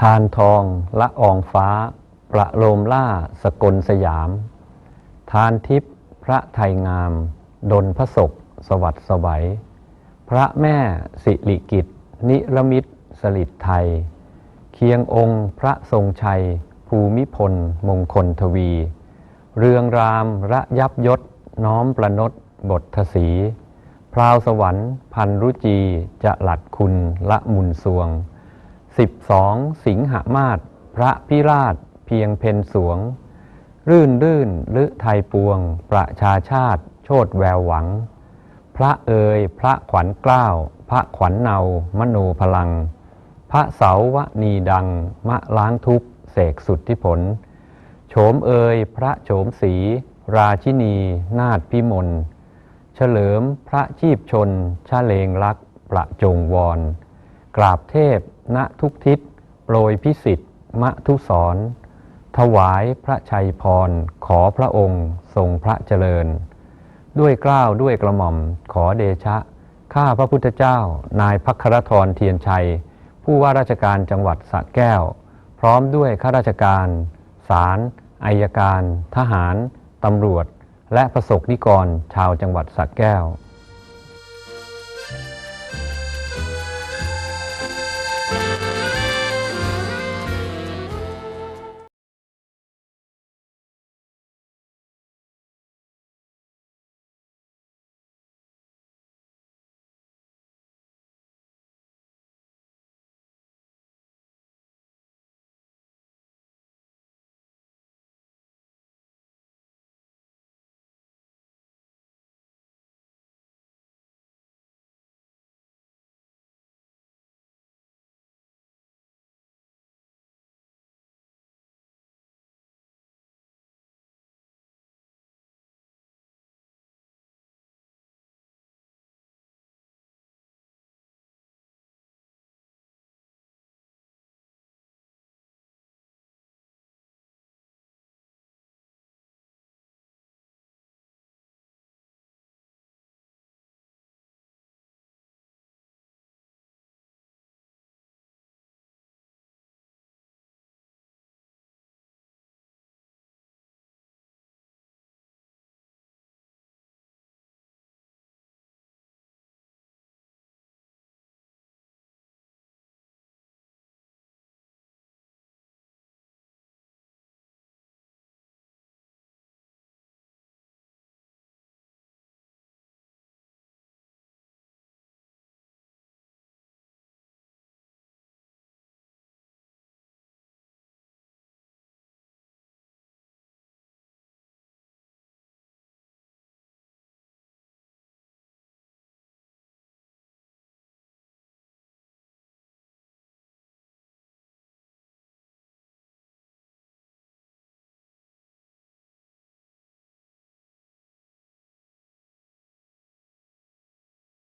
ทานทองละอองฟ้า ประโลมล่าสกลสยาม ทานทิพย์พระไทยงาม ดนพระศกสวัสดิ์สวัย พระแม่สิริกิตนิรมิตสลิดไทย เคียงองค์พระทรงชัย ภูมิพล มงคลทวี เรืองรามระยับยศ น้อมประนดบททศีพราวสวรรค์พันรุจีจะหลัดคุณละมุนสวง สิบสองสิงหามาศพระพิราชเพียงเพนสวง รื่นรื่นลึไทยปวง ประชาชาติ โชดแววหวัง พระเอยพระขวัญกล้าว พระขวัญเนามโนพลัง พระเสาวนีดัง มะล้างทุกเสกสุดที่ผล โฉมเอยพระโฉมสี ราชินี นาฏพิมล เฉลิมพระชีพชนชะเลงรักประจงวร กราบเทพ ณทุกทิศโปรยพิสิทธิ์มะทุสร ถวายพระชัยพร ขอพระองค์ทรงพระเจริญ ด้วยเกล้าวด้วยกระหม่อมขอเดชะ ข้าพระพุทธเจ้า นายพักครทรเทียนชัย ผู้ว่าราชการจังหวัดสระแก้ว พร้อมด้วยข้าราชการศาลอายการ ทหาร ตำรวจ และประสบนิกรชาวจังหวัดสระแก้ว